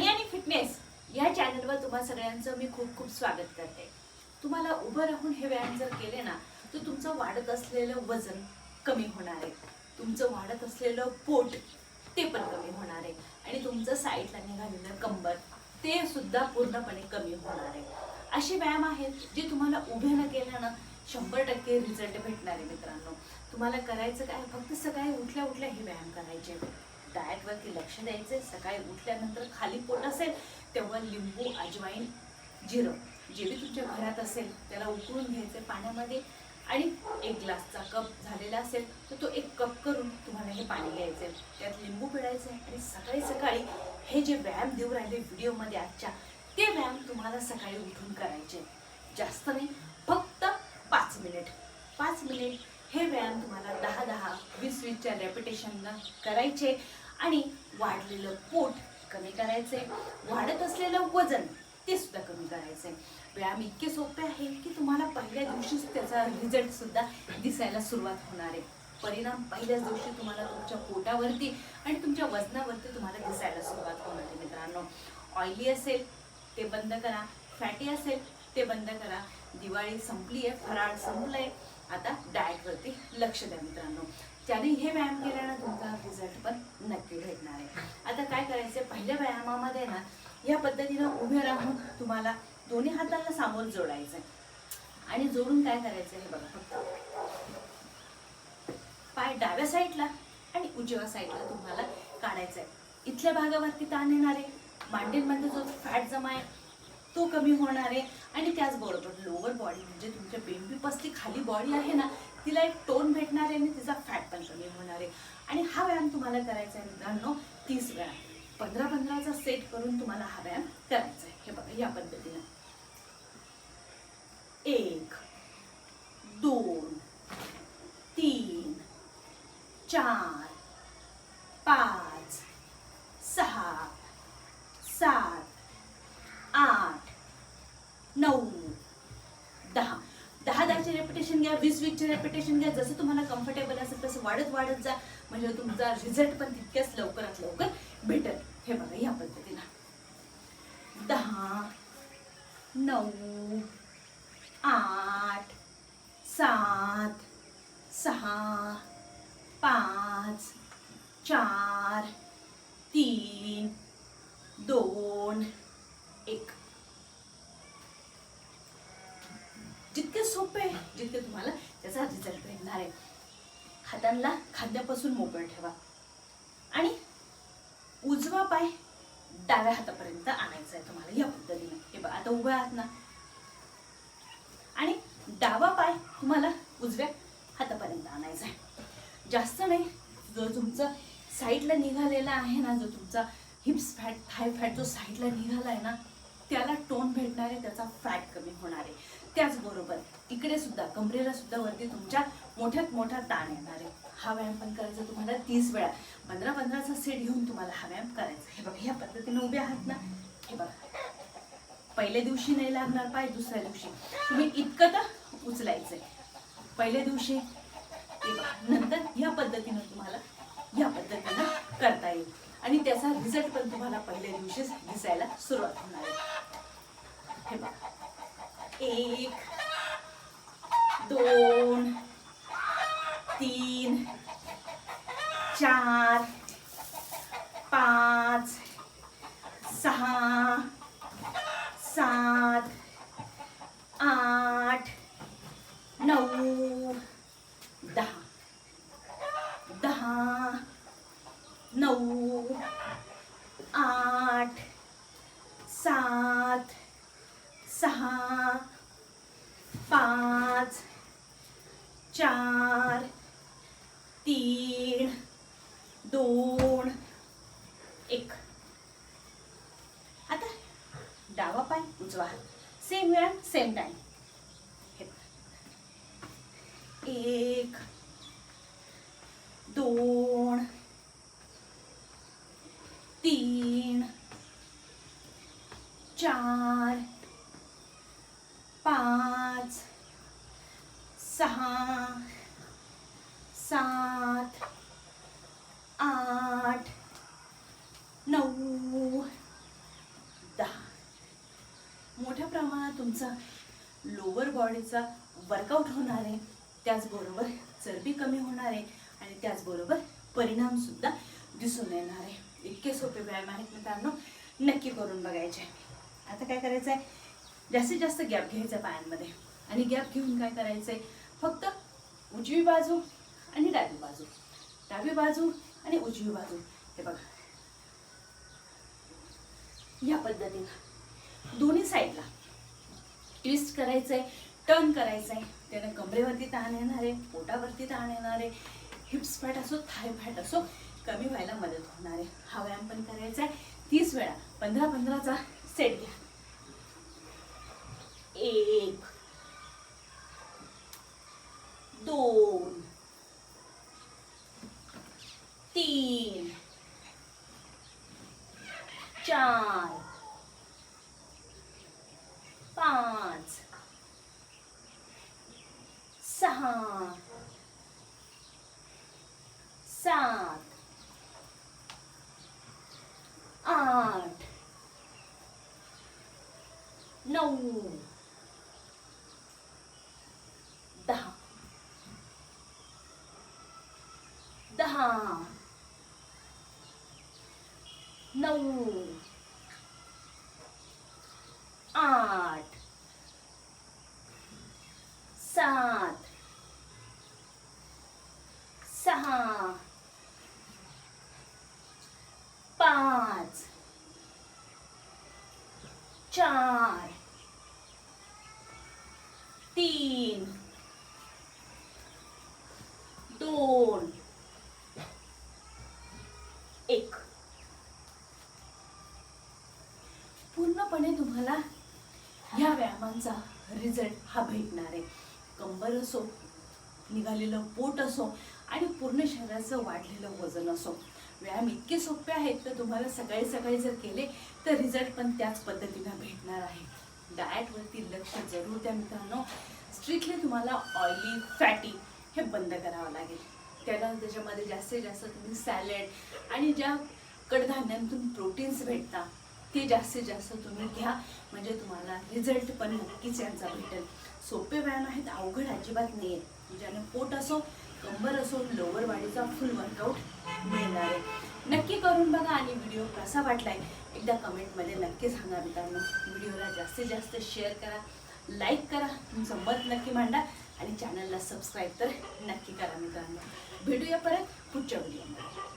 राणी आणि फिटनेस या चॅनलवर तुम्हा सगळ्यांचं मी खूप खूप स्वागत करते. तुम्हाला उभं राहून हे व्यायाम जर केले ना तर तुमचं वाढत असलेलं वजन कमी होणार आहे. तुमचं वाढत असलेलं पोट ते पण कमी होणार आहे. आणि तुमचं साईडला निघालेलं कंबर ते सुद्धा पूर्णपणे कमी होणार आहे. असे व्यायाम आहेत जे तुम्हाला उभे न केल्यानं शंभर टक्के रिझल्ट भेटणार आहे मित्रांनो. तुम्हाला करायचं काय? फक्त सकाळी उठल्या उठल्या हे व्यायाम करायचे. डाएटवरती लक्ष द्यायचे सकाळी उठल्यानंतर खाली पोट असेल तेव्हा लिंबू अजवाईन जिरं जे बी तुमच्या घरात असेल त्याला उकळून घ्यायचे पाण्यामध्ये. आणि एक ग्लासचा कप झालेला असेल तर तो एक कप करून तुम्हाला हे पाणी घ्यायचे त्यात लिंबू पिळायचं आहे आणि सकाळी सकाळी हे जे व्यायाम देऊ राहिले व्हिडिओमध्ये आजच्या ते व्यायाम तुम्हाला सकाळी उठून करायचे. जास्त नाही फक्त पाच मिनिट. पाच मिनिट हे व्यायाम तुम्हाला दहा दहा वीस वीसच्या रेपिटेशननं करायचे. आणि वाढलेलं पोट कमी करायचंय वाढत असलेलं वजन ते सुद्धा कमी करायचंय व्यायाम इतके सोपे आहे की तुम्हाला पहिल्या दिवशीच त्याचा रिझल्ट सुद्धा दिसायला सुरुवात होणार आहे. परिणाम पहिल्याच दिवशी तुम्हाला तुमच्या पोटावरती आणि तुमच्या वजनावरती तुम्हाला दिसायला सुरुवात होणार आहे मित्रांनो. ऑइली असेल ते बंद करा. फॅटी असेल ते बंद करा. दिवाळी संपली आहे फराळ संपलंय. आता डाएटवरती लक्ष द्या मित्रांनो. त्याने हे व्यायाम केल्यानं तुमचा रिझल्ट पण नक्की भेटणार आहे. आता काय करायचं पहिल्या व्यायामामध्ये ना या पद्धतीनं उभे राहून तुम्हाला दोन्ही हाताला सामोर जोडायचं आणि जोडून काय करायचं हे बघा फक्त. पाय डाव्या साईडला आणि उजव्या साईडला तुम्हाला काढायचा आहे इथल्या भागावरती ताण येणार आहे. मांडींमध्ये जो फॅट जमा आहे तो कमी होणार आहे. आणि त्याचबरोबर लोअर बॉडी म्हणजे तुमच्या बेंबी पसली खाली बॉडी आहे ना तिला एक टोन भेटणार आहे आणि तिचा फॅट पण कमी होणार. आहे आणि हा व्यायाम तुम्हाला करायचा आहे मित्रांनो तीस वेळा पंधरा पंधराचा सेट करून तुम्हाला हा व्यायाम करायचा आहे. हे बघा या पद्धतीनं. एक दोन तीन चार पाच सहा सात आठ नऊ दहा दहा दहाचे रेपिटेशन घ्या वीस वीकचे रेपिटेशन घ्या. जसं तुम्हाला कम्फर्टेबल असेल तसं वाढत वाढत जा. म्हणजे तुमचा रिझल्ट पण तितक्याच लवकरात लवकर भेटेल. हे बघा या पद्धतीनं. दहा नऊ आठ सात सहा पाच चार तीन दोन एक. तुम्हाला त्याचा रिझल्ट भेटणार आहे. हातांना खांद्यापासून मोकळ ठेवा. आणि उजवा पाय डाव्या हातापर्यंत आणायचा आहे तुम्हाला या पद्धतीने. हे बघा आता उभ्या आहात ना. आणि डावा पाय तुम्हाला उजव्या हातापर्यंत आणायचा आहे. जास्त नाही जो तुमचं साईडला निघालेला आहे ना जो तुमचा हिप्स फॅट थाय फॅट जो साईडला निघाला आहे ना त्याला टोन भेटणार आहे त्याचा फॅट कमी होणार आहे. त्याचबरोबर इकडे सुद्धा कमरेला सुद्धा वरती तुमच्या मोठ्यात मोठा ताण येणार आहे. हा व्यायाम पण करायचा तुम्हाला तीस वेळा. पंधरा पंधराचा सेट घेऊन तुम्हाला हा व्यायाम करायचा. हे बघा ह्या पद्धतीने उभे आहात ना? हे बघा. पहिल्या दिवशी नाही लागणार पाय दुसऱ्या दिवशी. तुम्ही इतकं तर उचलायचंय. पहिल्या दिवशी हे बघा नंतर या पद्धतीनं तुम्हाला या पद्धतीनं करता येईल. आणि त्याचा रिझल्ट पण तुम्हाला पहिल्या दिवशीच दिसायला सुरुवात होणार आहे. हे बघा. एक दोन तीन चार पाच सहा सात आठ नऊ दहा दहा नऊ आठ सात सहा पाच चार तीन दोन एक. आता डावा पाय उजवा. सेम वेळा सेम टाइम एक दोन तीन चार पाच सहा सात आठ नऊ तुमचा लोअर बॉडीचा वर्कआउट होणार आहे. त्याचबरोबर चरबी कमी होणार आहे आणि त्याचबरोबर परिणाम सुद्धा दिसून येणार आहे. इतके सोपे व्यायाम आहेत मित्रांनो. नक्की करून बघायचे. आता काय करायचं आहे जास्तीत जास्त गॅप घ्यायचा पायांमध्ये. आणि गॅप घेऊन काय करायचंय? फक्त उजवी बाजू आणि डावी बाजू. डावी बाजू आणि उजवी बाजू. हे बघा. या पद्धतीनं. दोन्ही साईडला ट्विस्ट करायचं आहे टर्न आहे त्यानं कमरेवरती ताण येणार आहे पोटावरती ताण येणार आहे हिप्स फॅट असो थाय फॅट असो कमी व्हायला मदत होणार आहे. हा व्यायाम पण करायचा आहे तीस वेळा पंधरा पंधराचा सेट घ्या. एक दोन तीन चार पाच सहा सात आठ नऊ दहा दहा नऊ आठ सात सहा पाच चार तीन दोन एक. पूर्णपणे तुम्हाला ह्या व्यायामांचा रिझल्ट हा भेटणार आहे. कंबर असो निघालेलं पोट असो आणि पूर्ण शरीराचं वाढलेलं वजन असो. व्यायाम इतके सोपे आहेत तर तुम्हाला सकाळी सकाळी जर केले तर रिझल्ट पण त्याच पद्धतीनं भेटणार आहे. डाएटवरती लक्ष जरूर द्या मित्रांनो. स्ट्रिक्टली तुम्हाला ऑइली फॅटी हे बंद करावं लागेल. त्याला त्याच्यामध्ये जास्तीत जास्त तुम्ही सॅलड आणि ज्या कडधान्यांतून प्रोटीन्स भेटतात ते जास्तीत जास्त तुम्ही घ्या. म्हणजे तुम्हाला रिझल्ट पण नक्कीच यांचा भेटेल. सोपे व्यायाम आहेत अवघड अजिबात नाही आहे ज्याने पोट असो कंबर असून लोअर बॉडीचा फुल वर्कआउट मिळणार आहे. नक्की करून बघा आणि व्हिडिओ कसा वाटलाय? एकदा कमेंटमध्ये नक्की सांगा मित्रांनो. व्हिडिओला जास्तीत जास्त शेअर करा लाईक करा तुमचं मत नक्की मांडा आणि चॅनलला सबस्क्राईब तर नक्की करा मित्रांनो. भेटूया परत पुढच्या व्हिडिओमध्ये.